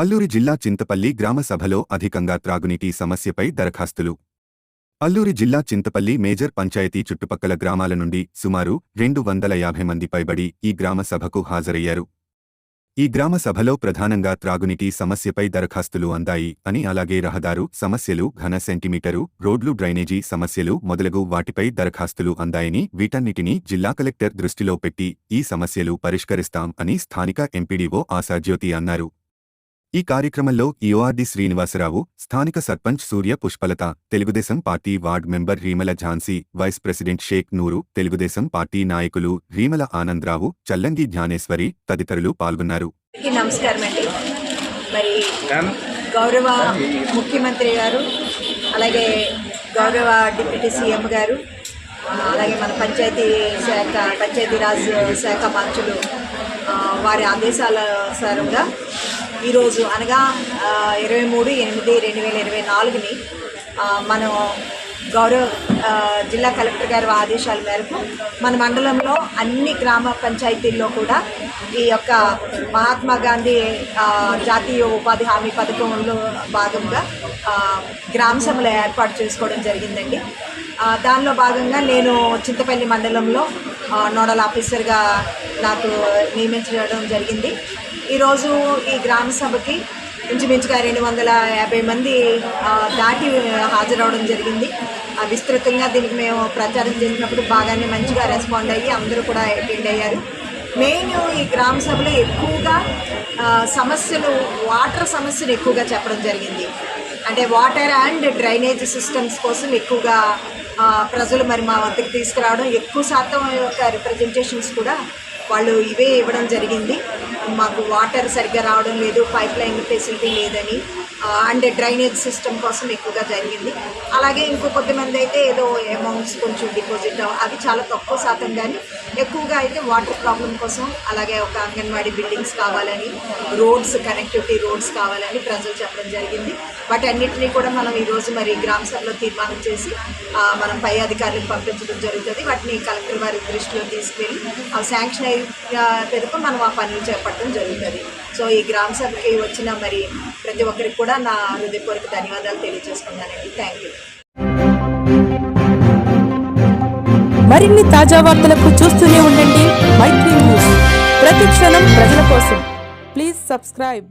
అల్లూరి జిల్లా చింతపల్లి గ్రామ సభలో అధికంగా త్రాగునీటి సమస్యపై దరఖాస్తులు. అల్లూరి జిల్లా చింతపల్లి మేజర్ పంచాయతీ చుట్టుపక్కల గ్రామాల నుండి సుమారు రెండు వందల యాభై మంది పైబడి ఈ గ్రామ సభకు హాజరయ్యారు. ఈ గ్రామ సభలో ప్రధానంగా త్రాగునీటి సమస్యపై దరఖాస్తులు అందాయి అని అలాగే రహదారు సమస్యలు ఘన సెంటీమీటరు రోడ్లు డ్రైనేజీ సమస్యలు మొదలగు వాటిపై దరఖాస్తులు అందాయని వీటన్నిటినీ జిల్లా కలెక్టర్ దృష్టిలో పెట్టి ఈ సమస్యలు పరిష్కరిస్తాం అని స్థానిక ఎంపీడీఓ ఆశాజ్యోతి అన్నారు. ఈ కార్యక్రమంలో ఈఓఆర్డి శ్రీనివాసరావు స్థానిక sarpanch Surya Pushpalatha Telugu Desam party ward member Rimala Jhansi vice president Shaik Nooru Telugu Desam party నాయకులు రీమల ఆనందరావు చల్లంగి జ్ఞానేశ్వరి తదితరులు పాల్గొన్నారు. అందరికీ నమస్కారం అండి. మరి గౌరవ ముఖ్యమంత్రి గారు అలాగే గౌరవ డిప్యూటీ సీఎం గారు అలాగే మన పంచాయతీ శాఖ పంచాయతీరాజ్ శాఖ మంత్రులు వారి ఆదేశాల అనుసారంగా ఈరోజు అనగా ఇరవై మూడు ఎనిమిది రెండు వేల ఇరవై నాలుగుని మనం గౌరవ జిల్లా కలెక్టర్ గారి ఆదేశాల మేరకు మన మండలంలో అన్ని గ్రామ పంచాయతీల్లో కూడా ఈ యొక్క మహాత్మా గాంధీ జాతీయ ఉపాధి హామీ పథకంలో భాగంగా గ్రామ సభలు ఏర్పాటు చేసుకోవడం జరిగిందండి. దానిలో భాగంగా నేను చింతపల్లి మండలంలో నోడల్ ఆఫీసర్గా నాకు నియమించడం జరిగింది. ఈరోజు ఈ గ్రామ సభకి ఇంచుమించుగా రెండు వందల యాభై మంది దాటి హాజరవడం జరిగింది. విస్తృతంగా దీనికి మేము ప్రచారం చేసినప్పుడు బాగానే మంచిగా రెస్పాండ్ అయ్యి అందరూ కూడా అటెండ్ అయ్యారు. మెయిన్ ఈ గ్రామ సభలో ఎక్కువగా సమస్యలు వాటర్ సమస్యను ఎక్కువగా చెప్పడం జరిగింది. అంటే వాటర్ అండ్ డ్రైనేజ్ సిస్టమ్స్ కోసం ఎక్కువగా ప్రజలు మరి మా వద్దకు తీసుకురావడం ఎక్కువ శాతం యొక్క రిప్రజెంటేషన్స్ కూడా వాళ్ళు ఇవే ఇవ్వడం జరిగింది. మాకు వాటర్ సరిగ్గా రావడం లేదు పైప్ లైన్ ఫెసిలిటీ లేదని అండ్ డ్రైనేజ్ సిస్టమ్ కోసం ఎక్కువగా జరిగింది. అలాగే ఇంకో కొద్దిమంది అయితే ఏదో అమౌంట్స్ కొంచెం డిపాజిట్ అవి చాలా తక్కువ శాతం కానీ ఎక్కువగా అయితే వాటర్ ప్రాబ్లం కోసం అలాగే ఒక అంగన్వాడీ బిల్డింగ్స్ కావాలని రోడ్స్ కనెక్టివిటీ రోడ్స్ కావాలని ప్రజలు చెప్పడం జరిగింది. వాటి అన్నిటినీ కూడా మనం ఈరోజు మరి గ్రామ సభలో తీర్మానం చేసి మనం పై అధికారులకు పంపించడం జరుగుతుంది. వాటిని కలెక్టర్ వారి దృష్టిలో తీసుకెళ్ళి ఆ శాంక్షన్ అయిన పిదప మనం ఆ పనులు చేపట్టడం జరుగుతుంది. సో ఈ గ్రామ సభకి వచ్చిన మరి ప్రతి ఒక్కరికి కూడా కూడా నా హృదయపూర్వక ధన్యవాదాలు తెలియజేసుకున్నానండి థ్యాంక్ యూ మరిన్ని తాజా వార్తలకు చూస్తూనే ఉండండి. మైత్రి న్యూస్ ప్రతి క్షణం ప్రజల కోసం. Please subscribe